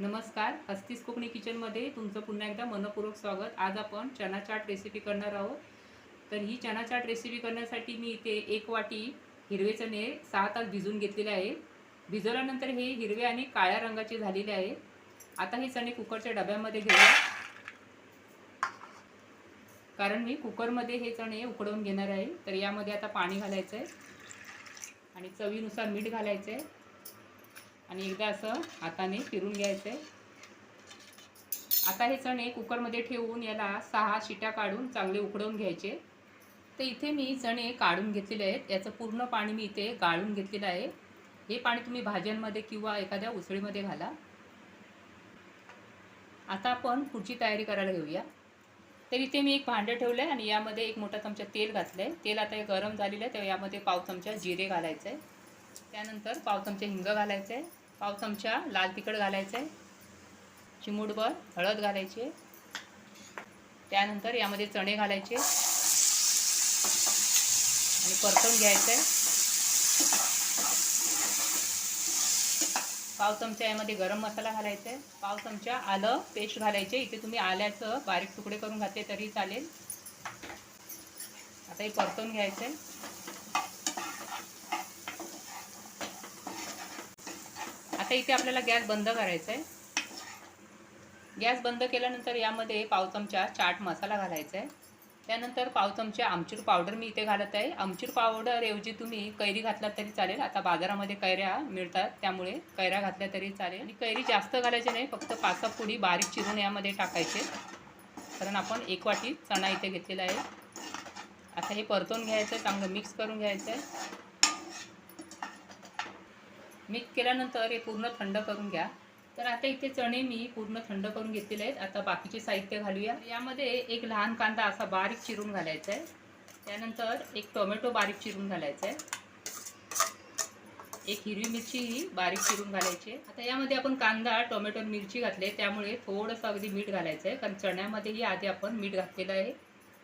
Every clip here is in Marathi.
नमस्कार हस्तीस कोकणी किचनमध्ये तुमचं पुन्हा एकदा मनपूर्वक स्वागत. आज आपण चना चाट रेसिपी करणार आहोत. तर ही चना चाट रेसिपी करण्यासाठी मी इथे एक वाटी हिरवे चणे सहा तास भिजून घेतलेले आहे. भिजवल्यानंतर हे हिरवे आणि काळ्या रंगाचे झालेले आहे. आता हे चणे कुकरच्या डब्यामध्ये घेऊया. कारण मी कुकरमध्ये हे चणे उकडवून घेणार आहे. तर यामध्ये आता पाणी घालायचं आहे आणि चवीनुसार मीठ घालायचं आहे आणि एकदा असं हाताने फिरून घ्यायचं आहे आता हे चणे कुकरमध्ये ठेवून याला सहा शिट्या काढून चांगले उकडवून घ्यायचे. तर इथे मी चणे काढून घेतलेले आहेत. याचं पूर्ण पाणी मी इथे गाळून घेतलेलं आहे. हे पाणी तुम्ही भाज्यांमध्ये किंवा एखाद्या उसळीमध्ये घाला. आता आपण पुढची तयारी करायला घेऊया. तर इथे मी एक भांडं ठेवलं आहे आणि यामध्ये एक मोठा चमचा तेल घातलं आहे तेल आता हे गरम झालेलं आहे तर यामध्ये पाव चमचा जिरे घालायचं आहे त्यानंतर पाव चमचे हिंग घालायचं आहे पाव चमचा लाल तिखट घालायचं आहे चिमूटभर हळद घालायची आहे त्यानंतर यामध्ये चणे घालायचे आणि परतून घ्यायचं. आहे पाव चमचा यामध्ये गरम मसाला घालायचा. आहे पाव चमचा आलं पेस्ट घालायचे. इथे तुम्ही आल्याचं बारीक तुकडे करून घातले तरी चालेल. आता हे परतून घ्यायचं. आहे आता इथे आपल्याला गॅस बंद करायचा आहे. गॅस बंद केल्यानंतर यामध्ये पाव चमचा चाट मसाला घालायचा आहे. त्यानंतर पाव चमचा आमचूर पावडर मी इथे घालत आहे. आमचूर पावडर ऐवजी तुम्ही कैरी घातलात तरी चालेल. आता बाजारामध्ये कैऱ्या मिळतात त्यामुळे कैऱ्या घातल्या तरी चालेल. आणि कैरी जास्त घालायची नाही फक्त पाच सहा पुडी बारीक चिरून यामध्ये टाकायचे. कारण आपण एक वाटी चणा इथे घेतलेला आहे. आता हे परतून घ्यायचं आहे चांगलं मिक्स करून घ्यायचं आहे. मिक्स केल्यानंतर हे पूर्ण थंड करून घ्या. तर आता इथे चणे मी पूर्ण थंड करून घेतलेले आहेत. आता बाकीचे साहित्य घालूया. यामध्ये एक लहान कांदा असा बारीक चिरून घालायचा आहे. त्यानंतर एक टोमॅटो बारीक चिरून घालायचा आहे. एक हिरवी मिरची ही बारीक चिरून घालायची आहे. आता यामध्ये आपण कांदा टोमॅटो मिरची घातले त्यामुळे थोडंसं अगदी मीठ घालायचं आहे. कारण चण्यामध्येही आधी आपण मीठ घातलेलं आहे.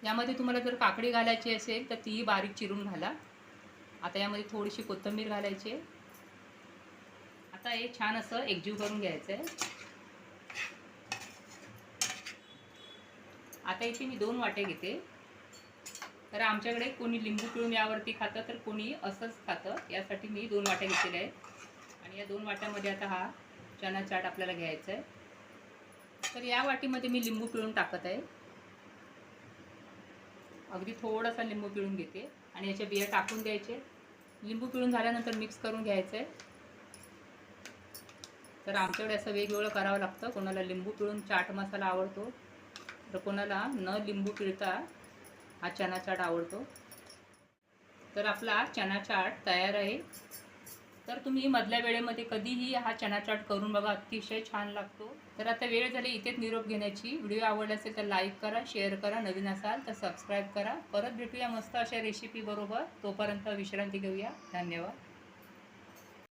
यामध्ये तुम्हाला जर काकडी घालायची असेल तर तीही बारीक चिरून घाला. आता यामध्ये थोडीशी कोथिंबीर घालायची आहे. आता हे छान असं एकजीव करून घ्यायचं आहे आता इथे मी दोन वाटे घेते. तर आमच्याकडे कोणी लिंबू पिळून यावरती खातं तर कोणी असंच खातं. यासाठी मी दोन वाट्या घेतलेल्या आहेत. आणि या दोन वाट्यामध्ये आता हा चना चाट आपल्याला घ्यायचा आहे तर या वाटीमध्ये मी लिंबू पिळून टाकत आहे. अगदी थोडासा लिंबू पिळून घेते. आणि याच्या बिया टाकून द्यायचे. लिंबू पिळून झाल्यानंतर मिक्स करून घ्यायचं आहे तर आमच्याकडे असं वेगवेगळं करावं लागतं. कोणाला लिंबू पिळून चाट मसाला आवडतो तर कोणाला न लिंबू पिळता हा चना चाट आवडतो. तर आपला चना चाट तयार आहे. तर तुम्ही मधल्या वेळेमध्ये कधीही हा चना चाट करून बघा अतिशय छान लागतो. तर आता वेळ झाली इथेच निरोप घेण्याची. व्हिडिओ आवडला असेल तर लाईक करा शेअर करा नवीन असाल तर सबस्क्राईब करा. परत भेटूया मस्त अशा रेसिपीबरोबर तोपर्यंत विश्रांती घेऊया. धन्यवाद.